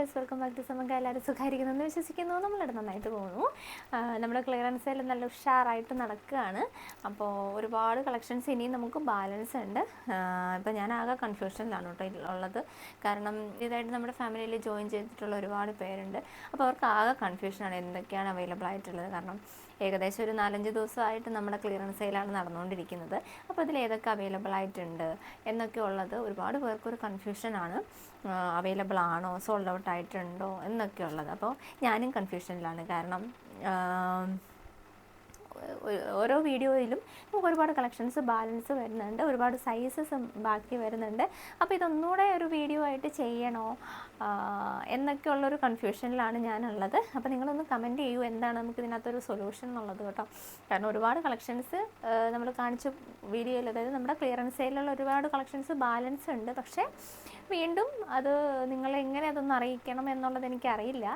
Dears welcome back to സമങ്ക എല്ലാവരും സുഖമായിരിക്കുന്നു എന്ന് വിശ്വസിക്കുന്നു. നമ്മളിവിടെ നന്നായിട്ട് പോകുന്നു. നമ്മുടെ ക്ലിയറൻസ് എല്ലാം നല്ല ഉഷാറായിട്ട് നടക്കുകയാണ്. അപ്പോൾ ഒരുപാട് കളക്ഷൻസ് ഇനിയും നമുക്ക് ബാലൻസ് ഉണ്ട്. ഇപ്പോൾ ഞാൻ ആകെ കൺഫ്യൂഷനിലാണ് കേട്ടോ ഉള്ളത്. കാരണം ഇതായിട്ട് നമ്മുടെ ഫാമിലിയിൽ ജോയിൻ ചെയ്തിട്ടുള്ള ഒരുപാട് പേരുണ്ട്. അപ്പോൾ അവർക്ക് ആകെ കൺഫ്യൂഷനാണ് എന്തൊക്കെയാണ് അവൈലബിൾ ആയിട്ടുള്ളത്. കാരണം ഏകദേശം ഒരു നാലഞ്ച് ദിവസമായിട്ട് നമ്മുടെ ക്ലിയറൻസ് സെയിലാണ് നടന്നുകൊണ്ടിരിക്കുന്നത്. അപ്പോൾ ഇതിൽ ഏതൊക്കെ അവൈലബിൾ ആയിട്ടുണ്ട് എന്നൊക്കെ ഉള്ളത് ഒരുപാട് പേർക്കൊരു കൺഫ്യൂഷനാണ് അവൈലബിൾ ആണോ സോൾഡ് ഔട്ട് ആയിട്ടുണ്ടോ എന്നൊക്കെ ഉള്ളത് അപ്പോൾ ഞാനും കൺഫ്യൂഷനിലാണ് കാരണം ഓരോ വീഡിയോയിലും നമുക്ക് ഒരുപാട് കളക്ഷൻസ് ബാലൻസ് വരുന്നുണ്ട് ഒരുപാട് സൈസസ് ബാക്കി വരുന്നുണ്ട്. അപ്പോൾ ഇതൊന്നുകൂടെ ഒരു വീഡിയോ ആയിട്ട് ചെയ്യണോ? എന്നൊക്കെയുള്ളൊരു കൺഫ്യൂഷനിലാണ് ഞാനുള്ളത്. അപ്പോൾ നിങ്ങളൊന്ന് കമന്റ് ചെയ്യൂ എന്താണ് നമുക്ക് ഇതിനകത്തൊരു സൊല്യൂഷൻ എന്നുള്ളത് കേട്ടോ. കാരണം ഒരുപാട് കളക്ഷൻസ് നമ്മൾ കാണിച്ച വീഡിയോയിൽ അതായത് നമ്മുടെ ക്ലിയറൻസ് സെയിലുള്ള ഒരുപാട് കളക്ഷൻസ് ബാലൻസ് ഉണ്ട്. പക്ഷേ വീണ്ടും അത് നിങ്ങൾ എങ്ങനെ അതൊന്ന് അറിയിക്കണം എന്നുള്ളത് എനിക്കറിയില്ല.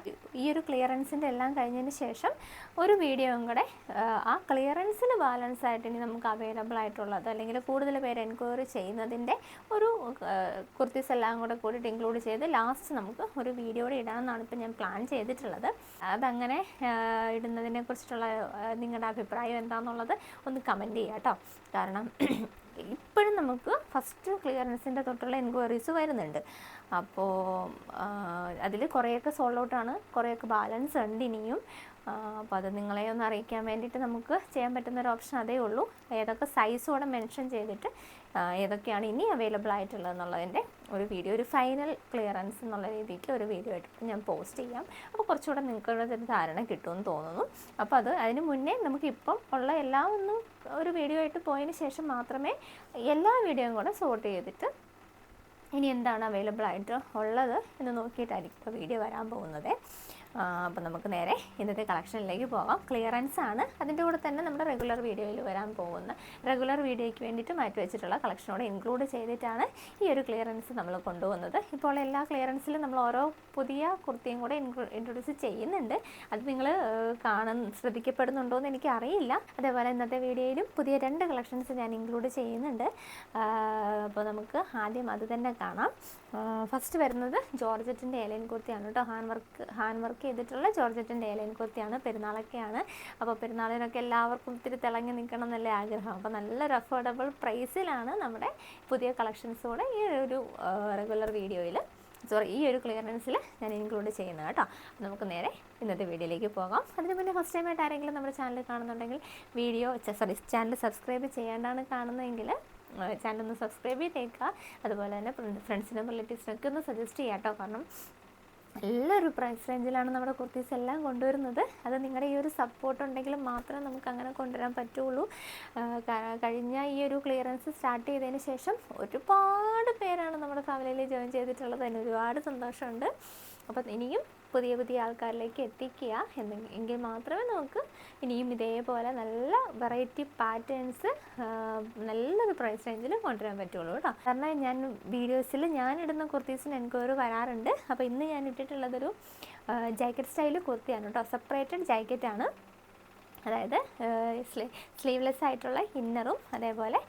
ഈ ഒരു ക്ലിയറൻസിന്റെ എല്ലാം കഴിഞ്ഞതിന് ശേഷം ഒരു വീഡിയോയും കൂടെ ആ, ക്ലിയറൻസിന് ബാലൻസ് ആയിട്ട് ഇനി നമുക്ക് അവൈലബിൾ ആയിട്ടുള്ളത് അല്ലെങ്കിൽ കൂടുതൽ പേര് എൻക്വയറി ചെയ്യുന്നതിന്റെ ഒരു കുർത്തീസ് എല്ലാം കൂടെ കൂടിയിട്ട് ഇൻക്ലൂഡ് ചെയ്ത് ലാസ്റ്റ് നമുക്ക് ഒരു വീഡിയോയുടെ ഇടാമെന്നാണ് ഇപ്പം ഞാൻ പ്ലാൻ ചെയ്തിട്ടുള്ളത്. അതങ്ങനെ ഇടുന്നതിനെ കുറിച്ചിട്ടുള്ള നിങ്ങളുടെ അഭിപ്രായം എന്താണെന്നുള്ളത് ഒന്ന് കമന്റ് ചെയ്യാം കേട്ടോ കാരണം ഇപ്പോഴും നമുക്ക് ഫസ്റ്റ് ക്ലിയറൻസിന്റെ തൊട്ടുള്ള എൻക്വയറീസ് വരുന്നുണ്ട്. അപ്പോൾ അതിൽ കുറേയൊക്കെ സോൾഡ് കുറേയൊക്കെ ബാലൻസ് ഉണ്ട് ഇനിയും. അപ്പോൾ അത് നിങ്ങളെ ഒന്ന് അറിയിക്കാൻ വേണ്ടിയിട്ട് നമുക്ക് ചെയ്യാൻ പറ്റുന്ന ഒരു ഓപ്ഷൻ അതേ ഉള്ളൂ. ഏതൊക്കെ സൈസോടെ മെൻഷൻ ചെയ്തിട്ട് ഏതൊക്കെയാണ് ഇനി അവൈലബിൾ ആയിട്ടുള്ളത് എന്നുള്ളതിന്റെ ഒരു വീഡിയോ ഒരു ഫൈനൽ ക്ലിയറൻസ് എന്നുള്ള രീതിക്ക് ഒരു വീഡിയോ ആയിട്ട് ഞാൻ പോസ്റ്റ് ചെയ്യാം. അപ്പോൾ കുറച്ചുകൂടെ നിങ്ങൾക്കുള്ള ഒരു ധാരണ കിട്ടുമെന്ന് തോന്നുന്നു. അപ്പോൾ അത് അതിന് മുന്നേ നമുക്ക് ഇപ്പം ഉള്ള എല്ലാം ഒന്നും ഒരു വീഡിയോ ആയിട്ട് പോയതിന് ശേഷം മാത്രമേ എല്ലാ വീഡിയോയും കൂടെ സോർട്ട് ചെയ്തിട്ട് ഇനി എന്താണ് അവൈലബിൾ ആയിട്ട് ഉള്ളത് എന്ന് നോക്കിയിട്ടായിരിക്കും ഇപ്പോൾ വീഡിയോ വരാൻ പോകുന്നത്. അപ്പോൾ നമുക്ക് നേരെ ഇന്നത്തെ കളക്ഷനിലേക്ക് പോകാം ക്ലിയറൻസ് ആണ്. അതിന്റെ കൂടെ തന്നെ നമ്മുടെ റെഗുലർ വീഡിയോയിൽ വരാൻ പോകുന്ന റെഗുലർ വീഡിയോയ്ക്ക് വേണ്ടിയിട്ട് മാറ്റി വെച്ചിട്ടുള്ള കളക്ഷനോട് ഇൻക്ലൂഡ് ചെയ്തിട്ടാണ് ഈ ഒരു ക്ലിയറൻസ് നമ്മൾ കൊണ്ടുവന്നത്. ഇപ്പോൾ എല്ലാ ക്ലിയറൻസിലും നമ്മൾ ഓരോ പുതിയ കുർത്തിയും കൂടെ ഇൻട്രൊഡ്യൂസ് ചെയ്യുന്നുണ്ട്. അത് നിങ്ങൾ കാണുന്ന ശ്രദ്ധിക്കപ്പെടുന്നുണ്ടോ എന്ന് എനിക്ക് അറിയില്ല അതേപോലെ ഇന്നത്തെ വീഡിയോയിലും പുതിയ രണ്ട് കളക്ഷൻസ് ഞാൻ ഇൻക്ലൂഡ് ചെയ്യുന്നുണ്ട്. അപ്പോൾ നമുക്ക് ആദ്യം അത് തന്നെ കാണാം. ഫസ്റ്റ് വരുന്നത് ജോർജറ്റിന്റെ ഏലൈൻ കുർത്തിയാണ് കേട്ടോ. ഹാൻഡ് വർക്ക് ഹാൻഡ് വർക്ക് ചെയ്തിട്ടുള്ള ജോർജറ്റിന്റെ ഏലൈൻ കുർത്തിയാണ് പെരുന്നാളൊക്കെയാണ്. അപ്പോൾ പെരുന്നാളിനൊക്കെ എല്ലാവർക്കും ഇത്തിരി തിളങ്ങി നിൽക്കണം എന്നല്ലേ ആഗ്രഹം. അപ്പോൾ നല്ലൊരു അഫോർഡബിൾ പ്രൈസിലാണ് നമ്മുടെ പുതിയ കളക്ഷൻസോടെ ഈ ഒരു റെഗുലർ വീഡിയോയിൽ സോറി ഈ ഒരു ക്ലിയറൻസിൽ ഞാൻ ഇൻക്ലൂഡ് ചെയ്യുന്നത് കേട്ടോ. നമുക്ക് നേരെ ഇന്നത്തെ വീഡിയോയിലേക്ക് പോകാം. അതിന് മുന്നേ ഫസ്റ്റ് ടൈമായിട്ട് ആരെങ്കിലും നമ്മുടെ ചാനൽ കാണുന്നുണ്ടെങ്കിൽ വീഡിയോ സോറി ചാനൽ സബ്സ്ക്രൈബ് ചെയ്യാണ്ടാണ് കാണുന്നതെങ്കിൽ ചാനൽ ഒന്ന് സബ്സ്ക്രൈബ് ചെയ്തേക്കുക. അതുപോലെ തന്നെ ഫ്രണ്ട്സിനും റിലേറ്റീവ്സിനൊക്കെ ഒന്ന് സജസ്റ്റ് ചെയ്യാം കേട്ടോ. കാരണം നല്ലൊരു പ്രൈസ് റേഞ്ചിലാണ് നമ്മുടെ കുർത്തീസ് എല്ലാം കൊണ്ടുവരുന്നത്. അത് നിങ്ങളുടെ ഈ ഒരു സപ്പോർട്ട് ഉണ്ടെങ്കിൽ മാത്രമേ നമുക്ക് അങ്ങനെ കൊണ്ടുവരാൻ പറ്റുള്ളൂ. കഴിഞ്ഞ ഈ ഒരു ക്ലിയറൻസ് സ്റ്റാർട്ട് ചെയ്തതിന് ശേഷം ഒരുപാട് പേരാണ് നമ്മുടെ ഫാമിലിയിൽ ജോയിൻ ചെയ്തിട്ടുള്ളത്. അതിന് ഒരുപാട് സന്തോഷമുണ്ട്. അപ്പം ഇനിയും പുതിയ പുതിയ ആൾക്കാരിലേക്ക് എത്തിക്കുക എന്നെങ്കിൽ മാത്രമേ നമുക്ക് ഇനിയും ഇതേപോലെ നല്ല വെറൈറ്റി പാറ്റേൺസ് നല്ലൊരു പ്രൈസ് റേഞ്ചിൽ കൊണ്ടുവരാൻ പറ്റുള്ളൂ കേട്ടോ. കാരണം ഞാൻ വീഡിയോസിൽ ഞാൻ ഇടുന്ന കുർത്തീസിന് എൻക്വയറി വരാറുണ്ട്. അപ്പോൾ ഇന്ന് ഞാൻ ഇട്ടിട്ടുള്ളതൊരു ജാക്കറ്റ് സ്റ്റൈൽ കുർത്തിയാണ് കേട്ടോ. സെപ്പറേറ്റഡ് ജാക്കറ്റാണ് അതായത് സ്ലീ സ്ലീവ്ലെസ് ആയിട്ടുള്ള ഇന്നറും അതേപോലെ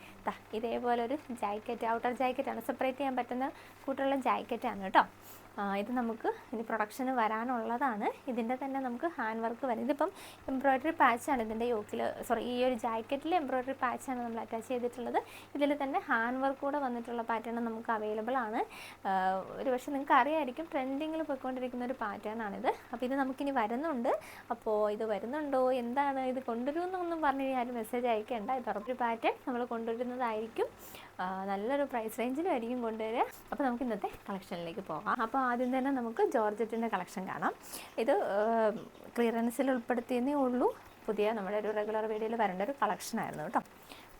ഇതേപോലെ ഒരു ജാക്കറ്റ് ഔട്ടർ ജാക്കറ്റാണ് സെപ്പറേറ്റ് ചെയ്യാൻ പറ്റുന്ന കൂട്ടുള്ള ജാക്കറ്റാണ് കേട്ടോ. ഇത് നമുക്ക് ഇനി പ്രൊഡക്ഷന് വരാനുള്ളതാണ്. ഇതിന്റെ തന്നെ നമുക്ക് ഹാൻഡ് വർക്ക് വരും. ഇതിപ്പം എംബ്രോയ്ഡറി പാച്ചാണ് ഇതിന്റെ യോക്കിൽ സോറി ഈ ഒരു ജാക്കറ്റിൽ എംബ്രോയ്ഡറി പാച്ചാണ് നമ്മൾ അറ്റാച്ച് ചെയ്തിട്ടുള്ളത്. ഇതിൽ തന്നെ ഹാൻഡ് വർക്ക് കൂടെ വന്നിട്ടുള്ള പാറ്റേൺ നമുക്ക് അവൈലബിൾ ആണ്. ഒരു പക്ഷേ നിങ്ങൾക്ക് അറിയായിരിക്കും ട്രെൻഡിങ്ങിൽ പോയിക്കൊണ്ടിരിക്കുന്ന ഒരു പാറ്റേൺ ആണിത്. അപ്പോൾ ഇത് നമുക്കിനി വരുന്നുണ്ട്. അപ്പോൾ ഇത് വരുന്നുണ്ടോ? എന്താണ്? ഇത് കൊണ്ടുവരുമെന്നൊന്നും പറഞ്ഞ് കഴിഞ്ഞാൽ മെസ്സേജ് അയക്കേണ്ട. ഇത് ഉറപ്പൊരു പാറ്റേൺ നമ്മൾ കൊണ്ടുവരുന്നതായിരിക്കും. നല്ലൊരു പ്രൈസ് റേഞ്ചിലായിരിക്കും കൊണ്ടുവരിക. അപ്പോൾ നമുക്ക് ഇന്നത്തെ കളക്ഷനിലേക്ക് പോകാം. അപ്പോൾ ആദ്യം തന്നെ നമുക്ക് ജോർജറ്റിന്റെ കളക്ഷൻ കാണാം. ഇത് ക്ലിയറൻസിൽ ഉൾപ്പെടുത്തിയെന്നേ ഉള്ളൂ. പുതിയ നമ്മുടെ ഒരു റെഗുലർ വീഡിയോയിൽ വരേണ്ട ഒരു കളക്ഷനായിരുന്നു കേട്ടോ.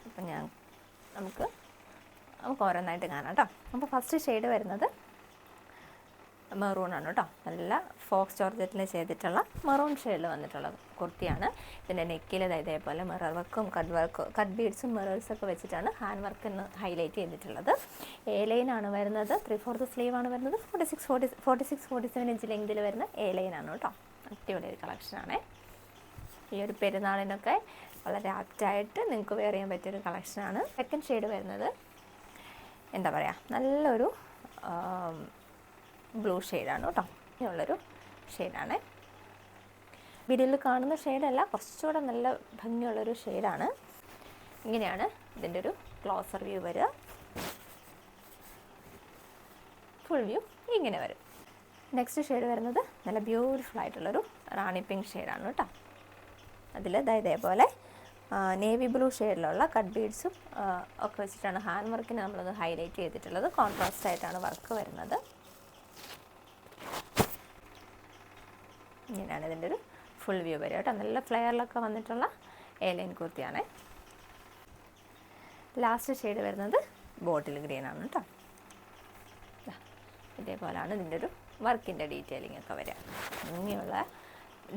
അപ്പം ഞാൻ നമുക്ക് നമുക്ക് ഓരോന്നായിട്ട് കാണാം കേട്ടോ. അപ്പോൾ ഫസ്റ്റ് ഷെയ്ഡ് വരുന്നത് മെറൂൺ ആണ് കേട്ടോ. നല്ല ഫോക്സ് ജോർജറ്റിൽ ചെയ്തിട്ടുള്ള മെറൂൺ ഷെയ്ഡിൽ വന്നിട്ടുള്ള കുർത്തിയാണ്. ഇതിന്റെ നെക്കിൽ ഇതേപോലെ മിറർ വർക്കും കട്ട് വർക്കും കട്ട് ബീഡ്സും മിറേഴ്സൊക്കെ വെച്ചിട്ടാണ് ഹാൻഡ് വർക്ക് എന്ന് ഹൈലൈറ്റ് ചെയ്തിട്ടുള്ളത്. എ ലൈനാണ് വരുന്നത്. ത്രീ ഫോർത്ത് ആണ് വരുന്നത്. Forty six forty forty six forty seven inch ലെങ്തിൽ വരുന്ന എ ലൈനാണ് കേട്ടോ. അടിപൊളി ഒരു കളക്ഷനാണേ ഈ ഒരു പെരുന്നാളിനൊക്കെ വളരെ ആപ്റ്റായിട്ട് നിങ്ങൾക്ക് വെയർ ചെയ്യാൻ പറ്റിയൊരു കളക്ഷനാണ് സെക്കൻഡ് ഷെയ്ഡ് വരുന്നത്. എന്താ പറയുക നല്ലൊരു ബ്ലൂ ഷെയ്ഡാണ് കേട്ടോ ഇങ്ങനെയുള്ളൊരു ഷെയ്ഡാണ് വീഡിയോയിൽ കാണുന്ന ഷെയ്ഡല്ല കുറച്ചുകൂടെ നല്ല ഭംഗിയുള്ളൊരു ഷെയ്ഡാണ് ഇങ്ങനെയാണ് ഇതിന്റെ ഒരു ക്ലോസർ വ്യൂ വരിക. ഫുൾ വ്യൂ ഇങ്ങനെ വരും. നെക്സ്റ്റ് ഷെയ്ഡ് വരുന്നത് നല്ല ബ്യൂട്ടിഫുൾ ആയിട്ടുള്ളൊരു റാണി പിങ്ക് ഷെയ്ഡാണ് കേട്ടോ അതിൽ ഇതാ ഇതേപോലെ നേവി ബ്ലൂ ഷെയ്ഡിലുള്ള കട്ട് ബീഡ്സും ഒക്കെ വെച്ചിട്ടാണ് ഹാൻഡ് വർക്കിന് നമ്മളത് ഹൈലൈറ്റ് ചെയ്തിട്ടുള്ളത്. കോൺട്രാസ്റ്റ് ആയിട്ടാണ് വർക്ക് വരുന്നത്. ഇങ്ങനെയാണ് ഇതിന്റെ ഒരു ഫുൾ വ്യൂ വരിക കേട്ടോ. നല്ല ഫ്ലെയറിലൊക്കെ വന്നിട്ടുള്ള ഏലൈൻ കുർത്തിയാണ്. ലാസ്റ്റ് ഷെയ്ഡ് വരുന്നത് ബോട്ടിൽ ഗ്രീൻ ആണ് കേട്ടോ. ഇതേപോലെയാണ് ഇതിന്റെ ഒരു വർക്കിന്റെ ഡീറ്റെയിലിംഗ് ഒക്കെ വരിക. ഇങ്ങനെയുള്ള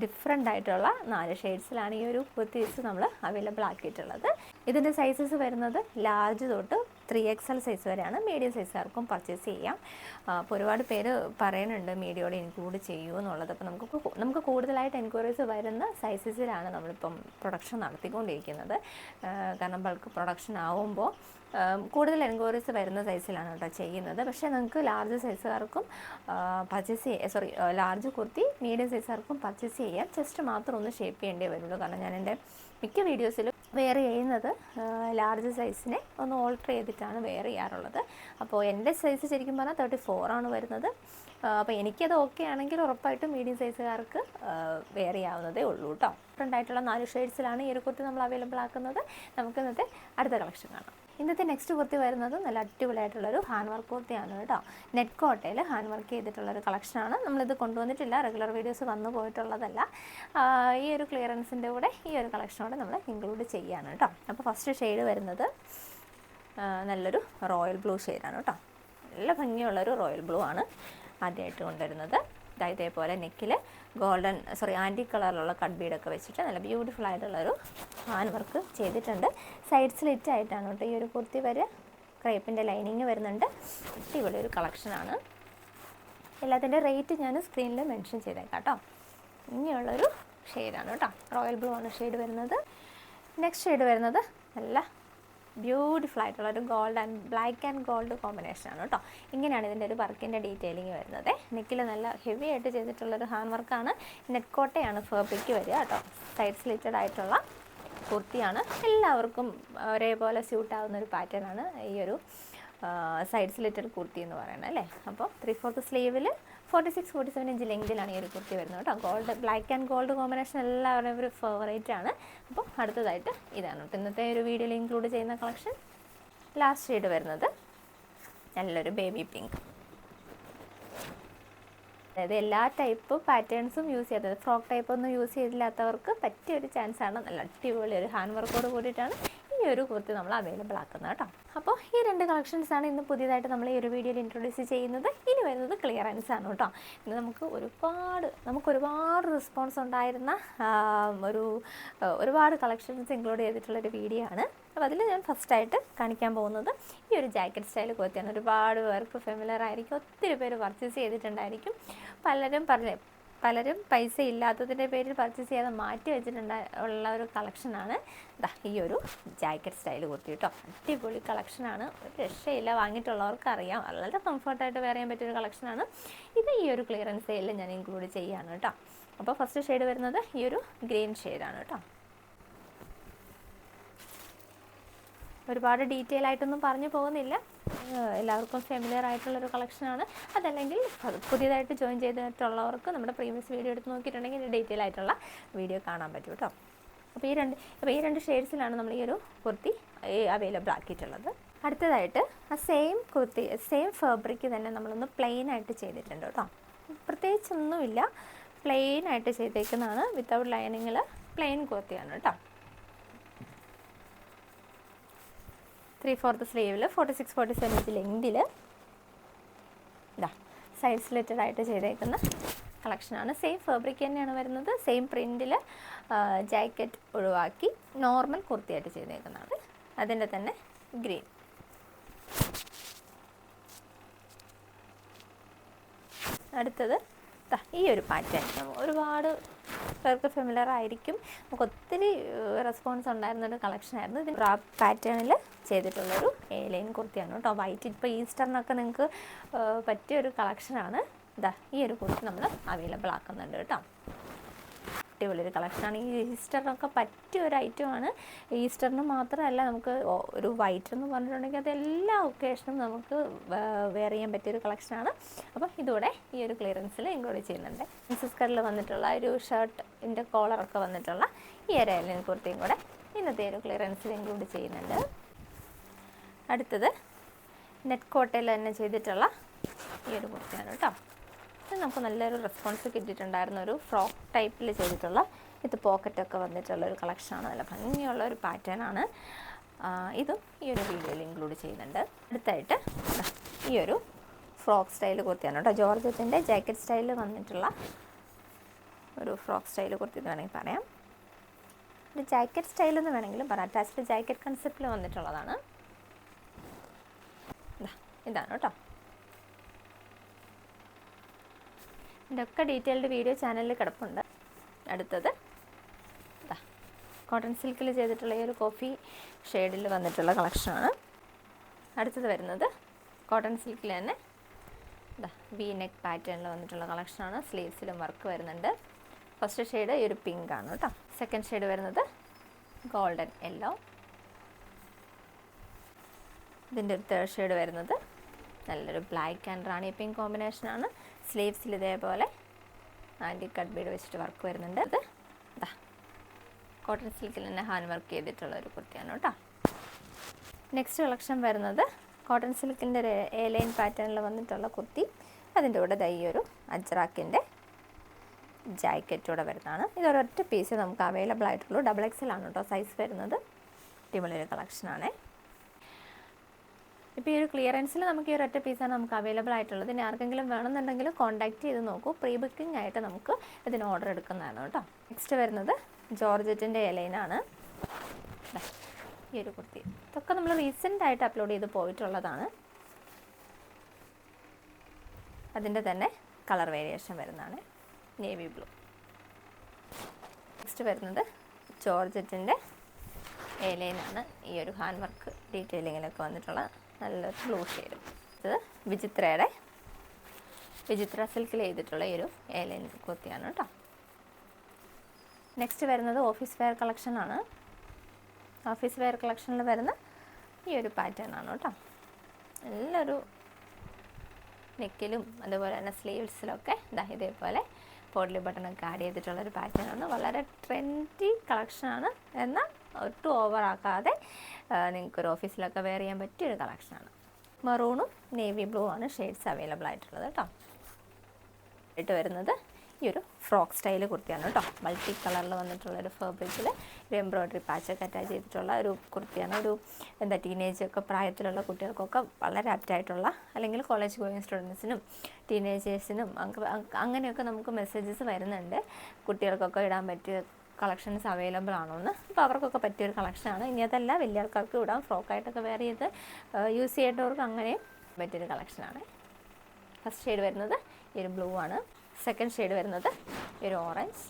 ഡിഫറെന്റ് ആയിട്ടുള്ള നാല് ഷെയ്ഡ്സിലാണ് ഈ ഒരു കുർത്തീസ് നമ്മൾ അവൈലബിൾ ആക്കിയിട്ടുള്ളത്. ഇതിന്റെ സൈസസ് വരുന്നത് ലാർജ് തൊട്ട് ത്രീ എക്സ് എൽ സൈസ് വരെയാണ്. മീഡിയം സൈസുകാർക്കും പർച്ചേസ് ചെയ്യാം. അപ്പോൾ ഒരുപാട് പേര് പറയുന്നുണ്ട് മീഡിയോട് ഇൻക്ലൂഡ് ചെയ്യൂ എന്നുള്ളത്. അപ്പോൾ നമുക്ക് നമുക്ക് കൂടുതലായിട്ട് എൻക്വയറീസ് വരുന്ന സൈസസിലാണ് നമ്മളിപ്പം പ്രൊഡക്ഷൻ നടത്തിക്കൊണ്ടിരിക്കുന്നത്. കാരണം ബൾക്ക് പ്രൊഡക്ഷൻ ആവുമ്പോൾ കൂടുതൽ എൻക്വയറീസ് വരുന്ന സൈസിലാണ് കേട്ടോ ചെയ്യുന്നത്. പക്ഷേ നമുക്ക് large സൈസുകാർക്കും purchase sorry large kurti medium സൈസുകാർക്കും purchase ചെയ്യാം. ചെസ്റ്റ് മാത്രം ഒന്ന് ഷേപ്പ് ചെയ്യേണ്ടി വരുള്ളൂ. കാരണം ഞാൻ എന്റെ മിക്ക വീഡിയോസിലും വെയർ ചെയ്യുന്നത് ലാർജ് സൈസിനെ ഒന്ന് ഓൾട്ടർ ചെയ്തിട്ടാണ് വെയർ ചെയ്യാറുള്ളത്. അപ്പോൾ എന്റെ സൈസ് ശരിക്കും പറഞ്ഞാൽ തേർട്ടി ആണ് വരുന്നത്. അപ്പോൾ എനിക്കത് ഓക്കെ ആണെങ്കിൽ ഉറപ്പായിട്ടും മീഡിയം സൈസുകാർക്ക് വെയർ ചെയ്യാവുന്നതേ ഉള്ളൂ കേട്ടോ ഡിഫറെന്റ് ആയിട്ടുള്ള നാല് ഷെയ്ഡ്സിലാണ് ഈ ഒരു കുർത്തി നമ്മൾ അവൈലബിൾ ആക്കുന്നത്. നമുക്ക് ഇന്നത്തെ അടുത്ത കളക്ഷൻ കാണാം. ഇന്നത്തെ നെക്സ്റ്റ് കുർത്തി വരുന്നത് നല്ല അടിപൊളിയായിട്ടുള്ളൊരു ഹാൻഡ് വർക്ക് കുർത്തിയാണ് കേട്ടോ. നെറ്റ് കോട്ടയിൽ ഹാൻഡ് വർക്ക് ചെയ്തിട്ടുള്ളൊരു കളക്ഷനാണ് നമ്മളിത് കൊണ്ടുവന്നിട്ടില്ല. റെഗുലർ വീഡിയോസ് വന്നു പോയിട്ടുള്ളതല്ല. ഈ ഒരു ക്ലിയറൻസിന്റെ കൂടെ ഈ ഒരു കളക്ഷനോടെ നമ്മൾ ഇൻക്ലൂഡ് ചെയ്യാണ് കേട്ടോ. അപ്പോൾ ഫസ്റ്റ് ഷെയ്ഡ് വരുന്നത് നല്ലൊരു റോയൽ ബ്ലൂ ഷെയ്ഡാണ് കേട്ടോ. നല്ല ഭംഗിയുള്ളൊരു റോയൽ ബ്ലൂ ആണ് ആദ്യമായിട്ട് കൊണ്ടുവരുന്നത്. ഇതേപോലെ നെക്കിൽ ഗോൾഡൻ സോറി ആന്റി കളറിലുള്ള കട്ട് ബീഡൊക്കെ വെച്ചിട്ട് നല്ല ബ്യൂട്ടിഫുൾ ആയിട്ടുള്ളൊരു ഹാൻഡ് വർക്ക് ചെയ്തിട്ടുണ്ട്. സൈഡ് സ്ലിറ്റ് ആയിട്ടാണ് കേട്ടോ ഈ ഒരു കുർത്തി വരെ ക്രേപ്പിന്റെ ലൈനിങ് വരുന്നുണ്ട്. അടിപൊളി ഒരു കളക്ഷനാണ്. എല്ലാത്തിന്റെ റേറ്റ് ഞാൻ സ്ക്രീനിൽ മെൻഷൻ ചെയ്തേക്കാം കേട്ടോ. ഇങ്ങനെയുള്ളൊരു ഷെയ്ഡാണ് കേട്ടോ. റോയൽ ബ്ലൂ ആണ് ഷെയ്ഡ് വരുന്നത്. നെക്സ്റ്റ് ഷെയ്ഡ് വരുന്നത് നല്ല ബ്യൂട്ടിഫുൾ ആയിട്ടുള്ള ഒരു gold and black and gold combination ആണ് കേട്ടോ. ഇങ്ങനെയാണ് ഇതിന്റെ ഒരു വർക്കിന്റെ ഡീറ്റെയിലിംഗ് വരുന്നത്. നെക്കിൽ നല്ല ഹെവി ആയിട്ട് ചെയ്തിട്ടുള്ള ഒരു ഹാൻഡ് വർക്കാണ് നെറ്റ് കോട്ടയാണ് ഫേബ്രിക്ക് വരിക കേട്ടോ. സൈഡ് സ്ലിറ്റഡ് ആയിട്ടുള്ള കുർത്തിയാണ്. എല്ലാവർക്കും ഒരേപോലെ സ്യൂട്ട് ആവുന്ന ഒരു പാറ്റേൺ ആണ് ഈ ഒരു സൈഡ് സ്ലിറ്റഡ് കുർത്തി എന്ന് പറയുന്നത് അല്ലേ? അപ്പോൾ three fourth സ്ലീവിൽ forty six forty seven inch ലെങ്തിലാണ് ഈ ഒരു കുർത്തി വരുന്നത് കേട്ടോ. Gold black and gold combination എല്ലാവരുടെയും ഒരു ഫേവറേറ്റ് ആണ്. അപ്പോൾ അടുത്തതായിട്ട് ഇതാണ് കേട്ടോ. ഇന്നത്തെ ഒരു വീഡിയോയിൽ ഇൻക്ലൂഡ് ചെയ്യുന്ന കളക്ഷൻ ലാസ്റ്റ് ഷെയ്ഡ് വരുന്നത് നല്ലൊരു ബേബി പിങ്ക് അതായത് എല്ലാ ടൈപ്പ് പാറ്റേൺസും യൂസ് ചെയ്യാത്തത് ഫ്രോക്ക് ടൈപ്പ് ഒന്നും യൂസ് ചെയ്തില്ലാത്തവർക്ക് പറ്റിയ ഒരു ചാൻസാണ് നല്ല അടിപൊളി ഒരു ഹാൻഡ് വർക്കോട് കൂടിയിട്ടാണ് ഈ ഒരു കുർത്തി നമ്മൾ അവൈലബിൾ ആക്കുന്നത് കേട്ടോ. അപ്പോൾ ഈ രണ്ട് കളക്ഷൻസ് ആണ് ഇന്ന് പുതിയതായിട്ട് നമ്മൾ ഈ ഒരു വീഡിയോയിൽ ഇൻട്രൊഡ്യൂസ് ചെയ്യുന്നത്. ഇനി വരുന്നത് ക്ലിയറൻസ് ആണ് കേട്ടോ. ഇന്ന് നമുക്ക് ഒരുപാട് നമുക്ക് ഒരുപാട് റെസ്പോൺസ് ഉണ്ടായിരുന്ന ഒരു ഒരുപാട് കളക്ഷൻസ് ഇൻക്ലൂഡ് ചെയ്തിട്ടുള്ള ഒരു വീഡിയോ ആണ്. അപ്പോൾ അതിൽ ഞാൻ ഫസ്റ്റായിട്ട് കാണിക്കാൻ പോകുന്നത് ഈ ഒരു ജാക്കറ്റ് സ്റ്റൈൽ കുർത്തിയാണ്. ഒരുപാട് പേർക്ക് ഫെമിലർ ആയിരിക്കും. ഒത്തിരി പേര് പർച്ചേസ് ചെയ്തിട്ടുണ്ടായിരിക്കും. പലരും പറഞ്ഞ പലരും പൈസ ഇല്ലാത്തതിന്റെ പേരിൽ പർച്ചേസ് ചെയ്യാതെ മാറ്റി വെച്ചിട്ടുണ്ടായി ഉള്ള ഒരു കളക്ഷനാണ് ഇതാ ഈ ഒരു ജാക്കറ്റ് സ്റ്റൈൽ കുർത്തി കേട്ടോ അടിപൊളി കളക്ഷനാണ് ഒരു രക്ഷയില്ല വാങ്ങിയിട്ടുള്ളവർക്ക് അറിയാം വളരെ കംഫർട്ടായിട്ട് വേറെ ചെയ്യാൻ പറ്റിയൊരു കളക്ഷനാണ് ഇത് ഈ ഒരു ക്ലിയറൻസ് സെയിലിൽ ഞാൻ ഇൻക്ലൂഡ് ചെയ്യാണ് കേട്ടോ അപ്പോൾ ഫസ്റ്റ് ഷെയ്ഡ് വരുന്നത് ഈ ഒരു ഗ്രീൻ ഷെയ്ഡാണ് കേട്ടോ ഒരുപാട് ഡീറ്റെയിൽ ആയിട്ടൊന്നും പറഞ്ഞു പോകുന്നില്ല. എല്ലാവർക്കും ഫെമിലിയർ ആയിട്ടുള്ളൊരു കളക്ഷനാണ് അതല്ലെങ്കിൽ പുതിയതായിട്ട് ജോയിൻ ചെയ്തിട്ടുള്ളവർക്ക് നമ്മുടെ പ്രീവിയസ് വീഡിയോ എടുത്ത് നോക്കിയിട്ടുണ്ടെങ്കിൽ ഡീറ്റെയിൽ ആയിട്ടുള്ള വീഡിയോ കാണാൻ പറ്റും കേട്ടോ അപ്പോൾ ഈ രണ്ട് അപ്പോൾ ഈ രണ്ട് ഷെയ്ഡ്സിലാണ് നമ്മൾ ഈ ഒരു കുർത്തി അവൈലബിൾ ആക്കിയിട്ടുള്ളത്. അടുത്തതായിട്ട് ആ സെയിം കുർത്തി സെയിം ഫാബ്രിക്ക് തന്നെ നമ്മളൊന്ന് പ്ലെയിൻ ആയിട്ട് ചെയ്തിട്ടുണ്ട് കേട്ടോ പ്രത്യേകിച്ചൊന്നുമില്ല. പ്ലെയിൻ ആയിട്ട് ചെയ്തേക്കുന്നതാണ് വിത്തൗട്ട് ലൈനിങ്ങിൽ പ്ലെയിൻ കുർത്തിയാണ് കേട്ടോ three fourth സ്ലീവിൽ forty six forty seven inch ലെങ്തിൽ ഇതാ സൈഡ് സ്ലിറ്റഡ് ആയിട്ട് ചെയ്തേക്കുന്ന കളക്ഷനാണ് സെയിം ഫാബ്രിക് തന്നെയാണ് വരുന്നത്. സെയിം പ്രിന്റിൽ ജാക്കറ്റ് ഒഴിവാക്കി നോർമൽ കുർത്തിയായിട്ട് ചെയ്തേക്കുന്നതാണ്. അതിന്റെ തന്നെ ഗ്രീൻ അടുത്തത് ഈ ഒരു പാറ്റേൺ ഒരുപാട് പേർക്ക് ഫെമിലർ ആയിരിക്കും. നമുക്ക് ഒത്തിരി റെസ്പോൺസ് ഉണ്ടായിരുന്ന ഒരു കളക്ഷനായിരുന്നു ഇതിന് റാപ്പ് പാറ്റേണിൽ ചെയ്തിട്ടുള്ളൊരു എ ലൈൻ കുർത്തിയാണ് കേട്ടോ. വൈറ്റ് ഇപ്പോൾ ഈസ്റ്ററിനൊക്കെ നിങ്ങൾക്ക് പറ്റിയൊരു കളക്ഷനാണ് ഇതാ ഈ ഒരു കുർത്തി നമ്മൾ അവൈലബിൾ ആക്കുന്നുണ്ട് കേട്ടോ. അടിപൊളിയൊരു കളക്ഷനാണ് ഈ ഈസ്റ്ററിനൊക്കെ പറ്റിയ ഒരു ഐറ്റമാണ് ഈസ്റ്ററിന് മാത്രമല്ല നമുക്ക് ഒരു വൈറ്റ് എന്ന് പറഞ്ഞിട്ടുണ്ടെങ്കിൽ അത് എല്ലാ ഒക്കേഷനും നമുക്ക് വെയർ ചെയ്യാൻ പറ്റിയൊരു കളക്ഷനാണ് അപ്പോൾ ഇതോടെ ഈ ഒരു ക്ലിയറൻസിൽ ഇൻക്ലൂഡ് ചെയ്യുന്നുണ്ട്. സിസ്കറിൽ കറിൽ വന്നിട്ടുള്ള ഒരു ഷർട്ടിന്റെ കോളറൊക്കെ വന്നിട്ടുള്ള ഈ ഒരു എലൻ കുർത്തിയും കൂടെ ഇന്നത്തെ ഒരു ക്ലിയറൻസിൽ ഇൻക്ലൂഡ് ചെയ്യുന്നുണ്ട്. അടുത്തത് നെറ്റ് കോട്ടയിൽ തന്നെ ചെയ്തിട്ടുള്ള ഈ ഒരു കുർത്തിയാണ് കേട്ടോ. ഇത് നമുക്ക് നല്ലൊരു റെസ്പോൺസ് കിട്ടിയിട്ടുണ്ടായിരുന്ന ഒരു ഫ്രോക്ക് ടൈപ്പിൽ ചെയ്തിട്ടുള്ള ഇത് പോക്കറ്റൊക്കെ വന്നിട്ടുള്ള ഒരു കളക്ഷനാണ് നല്ല ഭംഗിയുള്ള ഒരു പാറ്റേൺ ആണ്. ഇതും ഈ ഒരു വീഡിയോയിൽ ഇൻക്ലൂഡ് ചെയ്യുന്നുണ്ട്. അടുത്തായിട്ട് ഈ ഒരു ഫ്രോക്ക് സ്റ്റൈൽ കുർത്തിയാണ് കേട്ടോ. ജോർജറ്റിന്റെ ജാക്കറ്റ് സ്റ്റൈലിൽ വന്നിട്ടുള്ള ഒരു ഫ്രോക്ക് സ്റ്റൈൽ കുർത്തി എന്ന് വേണമെങ്കിൽ പറയാം. ഇത് ജാക്കറ്റ് സ്റ്റൈൽ എന്ന് വേണമെങ്കിലും പറയാം. അറ്റാച്ച്ഡ് ജാക്കറ്റ് കൺസെപ്റ്റിൽ വന്നിട്ടുള്ളതാണ്. ഇതാണ് കേട്ടോ. ഇതൊക്കെ ഡീറ്റെയിൽഡ് വീഡിയോ ചാനലിൽ കിടപ്പുണ്ട്. അടുത്തത് ഇതാ കോട്ടൺ സിൽക്കിൽ ചെയ്തിട്ടുള്ള ഈ ഒരു കോഫി ഷെയ്ഡിൽ വന്നിട്ടുള്ള കളക്ഷനാണ് അടുത്തത് വരുന്നത് കോട്ടൺ സിൽക്കിൽ തന്നെ ദാ വി നെക്ക് പാറ്റേണിൽ വന്നിട്ടുള്ള കളക്ഷനാണ് സ്ലീവ്സിലും വർക്ക് വരുന്നുണ്ട്. ഫസ്റ്റ് ഷെയ്ഡ് ഈ ഒരു പിങ്ക് ആണ് കേട്ടോ. സെക്കൻഡ് ഷെയ്ഡ് വരുന്നത് ഗോൾഡൻ യെല്ലോ ഇതിന്റെ ഒരു തേർഡ് ഷെയ്ഡ് വരുന്നത് നല്ലൊരു ബ്ലാക്ക് ആൻഡ് റാണി പിങ്ക് കോമ്പിനേഷനാണ് സ്ലീവ്സിൽ ഇതേപോലെ ആന്റി കട്ട് ബീഡ് വെച്ചിട്ട് വർക്ക് വരുന്നുണ്ട്. അത് ഇതാ കോട്ടൺ സിൽക്കിൽ തന്നെ ഹാൻഡ് വർക്ക് ചെയ്തിട്ടുള്ള ഒരു കുർത്തിയാണ് കേട്ടോ. നെക്സ്റ്റ് കളക്ഷൻ വരുന്നത് കോട്ടൺ സിൽക്കിന്റെ ഒരു എ ലൈൻ പാറ്റേണിൽ വന്നിട്ടുള്ള കുർത്തി. അതിന്റെ കൂടെ ദൈ ഒരു അജ്രാക്കിന്റെ ജാക്കറ്റൂടെ വരുന്നതാണ്. ഇതൊരൊറ്റ പീസ് നമുക്ക് അവൈലബിൾ ആയിട്ടുള്ളൂ. ഡബിൾ എക്സൽ ആണ് കേട്ടോ സൈസ് വരുന്നത്. അടിപൊളി കളക്ഷനാണേ ഇപ്പോൾ ഈ ഒരു ക്ലിയറൻസിൽ നമുക്ക് ഈ ഒരു ഒറ്റ പീസാണ് നമുക്ക് അവൈലബിൾ ആയിട്ടുള്ളത്. ഇനി ആർക്കെങ്കിലും വേണമെന്നുണ്ടെങ്കിൽ കോൺടാക്റ്റ് ചെയ്ത് നോക്കൂ. പ്രീ ബുക്കിംഗ് ആയിട്ട് നമുക്ക് ഇതിന് ഓർഡർ എടുക്കുന്നതാണ് കേട്ടോ. നെക്സ്റ്റ് വരുന്നത് ജോർജറ്റിന്റെ ഇലയിനാണ് ഈ ഒരു കുർത്തി. ഇതൊക്കെ നമ്മൾ റീസെന്റ് ആയിട്ട് അപ്ലോഡ് ചെയ്ത് പോയിട്ടുള്ളതാണ്. അതിന്റെ തന്നെ കളർ വേരിയേഷൻ വരുന്നതാണ്. നേവി ബ്ലൂ നെക്സ്റ്റ് വരുന്നത് ജോർജറ്റിന്റെ ഏലയിലാണ് ഈ ഒരു ഹാൻഡ് വർക്ക് ഡീറ്റെയിലിങ്ങിലൊക്കെ വന്നിട്ടുള്ള നല്ലൊരു ബ്ലൂ ഷെയ്ഡ് ഇത് വിചിത്രയുടെ വിചിത്ര സിൽക്കിൽ ചെയ്തിട്ടുള്ള ഈ ഒരു ഏലൈൻ കുർത്തിയാണ് കേട്ടോ. നെക്സ്റ്റ് വരുന്നത് ഓഫീസ് വെയർ കളക്ഷനാണ് ഓഫീസ് വെയർ കളക്ഷനിൽ വരുന്ന ഈ ഒരു പാറ്റേൺ ആണ് കേട്ടോ. നല്ലൊരു നെക്കിലും അതുപോലെ തന്നെ സ്ലീവ്സിലൊക്കെ ഇതാ ഇതേപോലെ പോഡ്ലി ബട്ടണൊക്കെ ആഡ് ചെയ്തിട്ടുള്ള ഒരു പാറ്റേൺ ആണ്. വളരെ ട്രെൻഡി കളക്ഷനാണ് എന്നാൽ ഒട്ടും ഓവറാക്കാതെ നിങ്ങൾക്കൊരു ഓഫീസിലൊക്കെ വെയർ ചെയ്യാൻ പറ്റിയൊരു കളക്ഷനാണ്. മറൂണും നേവി ബ്ലൂ ആണ് ഷെയ്ഡ്സ് അവൈലബിൾ ആയിട്ടുള്ളത് കേട്ടോ. ആയിട്ട് വരുന്നത് ഈ ഒരു ഫ്രോക്ക് സ്റ്റൈൽ കുർത്തിയാണ് കേട്ടോ. മൾട്ടി കളറിൽ വന്നിട്ടുള്ള ഒരു ഫാബ്രിക്കിൽ ഒരു എംബ്രോയ്ഡറി പാച്ചൊക്കെ അറ്റാച്ച് ചെയ്തിട്ടുള്ള ഒരു കുർത്തിയാണ്. ഒരു എന്താ ടീനേജ് ഒക്കെ പ്രായത്തിലുള്ള കുട്ടികൾക്കൊക്കെ വളരെ ആപ്റ്റായിട്ടുള്ള അല്ലെങ്കിൽ കോളേജ് ഗോയിങ് സ്റ്റുഡൻസിനും ടീനേജേഴ്സിനും അങ്ങനെയൊക്കെ നമുക്ക് മെസ്സേജസ് വരുന്നുണ്ട്. കുട്ടികൾക്കൊക്കെ ഇടാൻ പറ്റിയ കളക്ഷൻസ് അവൈലബിൾ ആണോ എന്ന് അപ്പോൾ അവർക്കൊക്കെ പറ്റിയൊരു കളക്ഷനാണ് ഇനി അതല്ല വലിയ ആൾക്കാർക്ക് ഇടാം. ഫ്രോക്കായിട്ടൊക്കെ വെയർ ചെയ്ത് യൂസ് ചെയ്യേണ്ടവർക്ക് അങ്ങനെ പറ്റിയൊരു കളക്ഷനാണ് ഫസ്റ്റ് ഷെയ്ഡ് വരുന്നത് ഈ ഒരു ബ്ലൂ ആണ്. സെക്കൻഡ് ഷെയ്ഡ് വരുന്നത് ഈ ഒരു ഓറഞ്ച്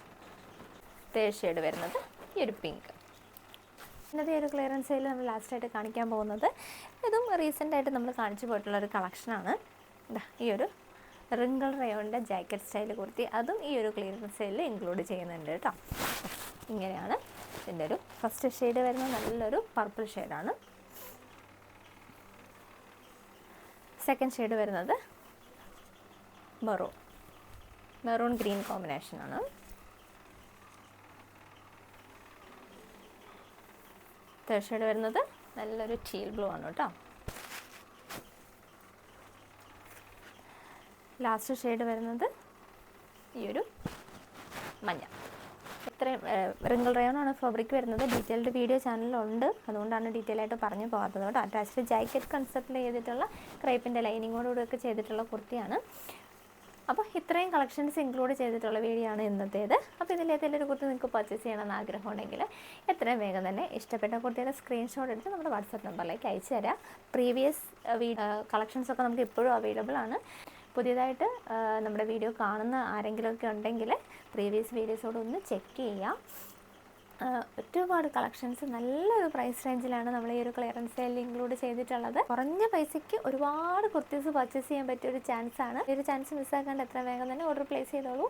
തേർഡ് ഷെയ്ഡ് വരുന്നത് ഈ ഒരു പിങ്ക് ഇന്നത്തെ ഒരു ക്ലിയറൻസ് സെയിൽ നമ്മൾ ലാസ്റ്റായിട്ട് കാണിക്കാൻ പോകുന്നത്. ഇതും റീസെന്റായിട്ട് നമ്മൾ കാണിച്ചു പോയിട്ടുള്ള ഒരു കളക്ഷനാണ് ഈ ഒരു റിങ്കിൾ റയോണിന്റെ ജാക്കറ്റ് സ്റ്റൈൽ കുർത്തി. അതും ഈ ഒരു ക്ലിയറൻസ് സെയിലിൽ ഇൻക്ലൂഡ് ചെയ്യുന്നുണ്ട് കേട്ടോ. ഇങ്ങനെയാണ് ഇതിന്റെ ഒരു ഫസ്റ്റ് ഷെയ്ഡ് വരുന്ന നല്ലൊരു പർപ്പിൾ ഷെയ്ഡാണ് സെക്കൻഡ് ഷെയ്ഡ് വരുന്നത് മെറൂൺ മെറൂൺ ഗ്രീൻ കോമ്പിനേഷനാണ് തേർഡ് ഷെയ്ഡ് വരുന്നത് നല്ലൊരു ടീൽ ബ്ലൂ ആണ് കേട്ടോ. ലാസ്റ്റ് ഷെയ്ഡ് വരുന്നത് ഈ ഒരു മഞ്ഞ. ഇത്രയും റിങ്കിൾ റയോണാണ് ഫാബ്രിക് വരുന്നത്. ഡീറ്റെയിൽഡ് വീഡിയോ ചാനലുണ്ട് അതുകൊണ്ടാണ് ഡീറ്റെയിൽ ആയിട്ട് പറഞ്ഞു പോകാത്തത്. കേട്ടോ അറ്റാച്ച്ഡ് ജാക്കറ്റ് കൺസെപ്റ്റിൽ ചെയ്തിട്ടുള്ള ക്രൈപ്പിന്റെ ലൈനിങ്ങോടുകൂടിയൊക്കെ ചെയ്തിട്ടുള്ള കുർത്തിയാണ്. അപ്പോൾ ഇത്രയും കളക്ഷൻസ് ഇൻക്ലൂഡ് ചെയ്തിട്ടുള്ള വീഡിയോ ആണ് ഇന്നത്തേത്. അപ്പോൾ ഇതിൽ ഏതെങ്കിലും ഒരു കുർത്തി നിങ്ങൾക്ക് പർച്ചേസ് ചെയ്യണമെന്ന് ആഗ്രഹമുണ്ടെങ്കിൽ എത്രയും വേഗം തന്നെ ഇഷ്ടപ്പെട്ട കുർത്തിയുടെ സ്ക്രീൻഷോട്ട് എടുത്ത് നമ്മുടെ വാട്സപ്പ് നമ്പറിലേക്ക് അയച്ചു തരാം പ്രീവിയസ് കളക്ഷൻസ് ഒക്കെ നമുക്ക് ഇപ്പോഴും അവൈലബിൾ ആണ്. പുതിയതായിട്ട് നമ്മുടെ വീഡിയോ കാണുന്ന ആരെങ്കിലുമൊക്കെ ഉണ്ടെങ്കിൽ പ്രീവിയസ് വീഡിയോസോട് ഒന്ന് ചെക്ക് ചെയ്യാം. ഒരുപാട് കളക്ഷൻസ് നല്ലൊരു പ്രൈസ് റേഞ്ചിലാണ് നമ്മൾ ഈ ഒരു ക്ലിയറൻസ് സെയിൽ ഇൻക്ലൂഡ് ചെയ്തിട്ടുള്ളത്. കുറഞ്ഞ പൈസയ്ക്ക് ഒരുപാട് കുർത്തീസ് പർച്ചേസ് ചെയ്യാൻ പറ്റിയ ഒരു ചാൻസ് ആണ്. ഈ ഒരു ചാൻസ് മിസ്സാക്കാണ്ട് എത്ര വേഗം തന്നെ ഓർഡർ പ്ലേസ് ചെയ്തോളൂ.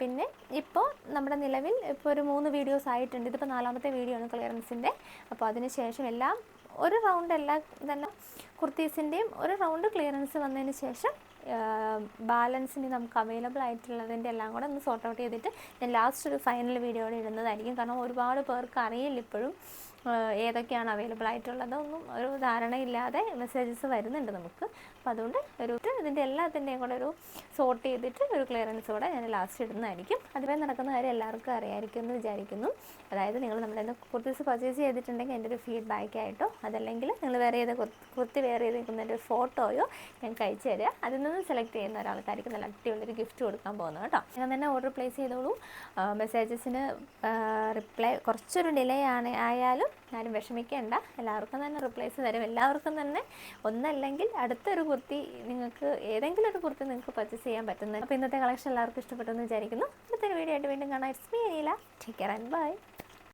പിന്നെ ഇപ്പോൾ നമ്മുടെ നിലവിൽ ഇപ്പോൾ ഒരു മൂന്ന് വീഡിയോസ് ആയിട്ടുണ്ട്. ഇതിപ്പോൾ നാലാമത്തെ വീഡിയോ ആണ് ക്ലിയറൻസിന്റെ അപ്പോൾ അതിന് ശേഷം എല്ലാം ഒരു റൗണ്ട് എല്ലാ തന്നെ കുർത്തീസിന്റെയും ഒരു റൗണ്ട് ക്ലിയറൻസ് വന്നതിന് ശേഷം ബാലൻസിന് നമുക്ക് അവൈലബിൾ ആയിട്ടുള്ളതിന്റെ എല്ലാം കൂടെ ഒന്ന് സോർട്ട് ഔട്ട് ചെയ്തിട്ട് ഞാൻ ലാസ്റ്റ് ഒരു ഫൈനൽ വീഡിയോയുടെ ഇടുന്നതായിരിക്കും. കാരണം ഒരുപാട് പേർക്ക് അറിയില്ല ഇപ്പോഴും ഏതൊക്കെയാണ് അവൈലബിൾ ആയിട്ടുള്ളത് ഒന്നും ഒരു ധാരണയില്ലാതെ മെസ്സേജസ് വരുന്നുണ്ട് നമുക്ക്. അപ്പോൾ അതുകൊണ്ട് ഒരു ഇതിന്റെ എല്ലാത്തിന്റെയും കൂടെ ഒരു സോർട്ട് ചെയ്തിട്ട് ഒരു ക്ലിയറൻസ് കൂടെ ഞാൻ ലാസ്റ്റ് ഇടുന്നതായിരിക്കും. അതുവരെ നടക്കുന്ന കാര്യം എല്ലാവർക്കും അറിയാമായിരിക്കും എന്ന് വിചാരിക്കുന്നു. അതായത് നിങ്ങൾ നമ്മുടെ കുർത്തീസ് പർച്ചേസ് ചെയ്തിട്ടുണ്ടെങ്കിൽ എന്റെ ഒരു ഫീഡ്ബാക്ക് ആയിട്ടോ അതല്ലെങ്കിൽ നിങ്ങൾ വേറെ ഏത് കുർത്തി വേറെ ചെയ്തിരിക്കുന്നതിന്റെ ഒരു ഫോട്ടോയോ ഞങ്ങൾക്ക് അയച്ചു തരിക അതിൽ നിന്ന് സെലക്ട് ചെയ്യുന്ന ഒരാൾക്കാർക്ക് നല്ല അടിപൊളിയൊരു ഗിഫ്റ്റ് കൊടുക്കാൻ പോകുന്നത് കേട്ടോ. ഞാൻ തന്നെ ഓർഡർ പ്ലേസ് ചെയ്തോളൂ. മെസ്സേജസിന് റിപ്ലൈ കുറച്ചൊരു ഡിലേ ആണ് ആയാലും ആരും വിഷമിക്കേണ്ട. എല്ലാവർക്കും തന്നെ റിപ്ലൈസ് തരും. എല്ലാവർക്കും തന്നെ ഒന്നല്ലെങ്കിൽ അടുത്തൊരു കുർത്തി നിങ്ങൾക്ക് ഏതെങ്കിലും ഒരു കുർത്തി നിങ്ങൾക്ക് പർച്ചേസ് ചെയ്യാൻ പറ്റുന്നത് അപ്പോൾ ഇന്നത്തെ കളക്ഷൻ എല്ലാവർക്കും ഇഷ്ടപ്പെട്ടെന്ന് വിചാരിക്കുന്നു. അടുത്തൊരു വീഡിയോ ആയിട്ട് വീണ്ടും കാണാം. It's me Anila take care and bye